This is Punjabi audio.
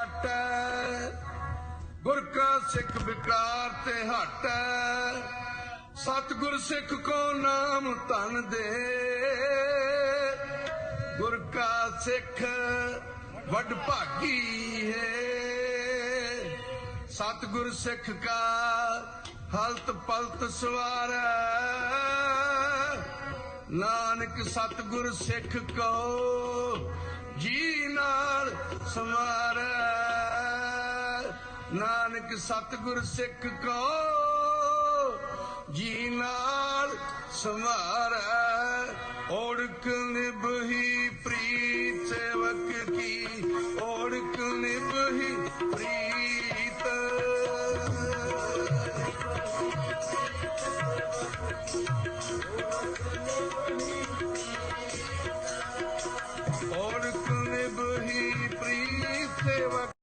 ਹਟੈ। ਗੁਰ ਕਾ ਸਿੱਖ ਵਿਕਾਰ ਤੇ ਹਟੈ। ਸਤਿਗੁਰ ਸਿੱਖ ਕੋ ਨਾਮ ਧਨ ਦੇ। ਗੁਰ ਕਾ ਸਿੱਖ ਵੱਡ ਭਾਗੀ ਹੈ। ਸਤਿਗੁਰ ਸਿੱਖ ਕਾ ਹਲਤ ਪਲਤ ਸਵਾਰੈ। ਨਾਨਕ ਸਤਿਗੁਰ ਸਿੱਖ ਕੋ ਜੀ ਨਾਲ ਸਮਾਰੈ। ਨਾਨਕ ਸਤਗੁਰ ਸਿੱਖ ਕੋ ਜੀ ਨਾਲ ਸਮਾਰੈ ਓੜਕ ਨਿਭਹੀ ਪ੍ਰੀਤ ਸੇਵਕ ਕੀ ਓੜਕ ਨਿਭਹੀ ਪ੍ਰੀਤ। ਓੜਕ ਨਿਭਹੀ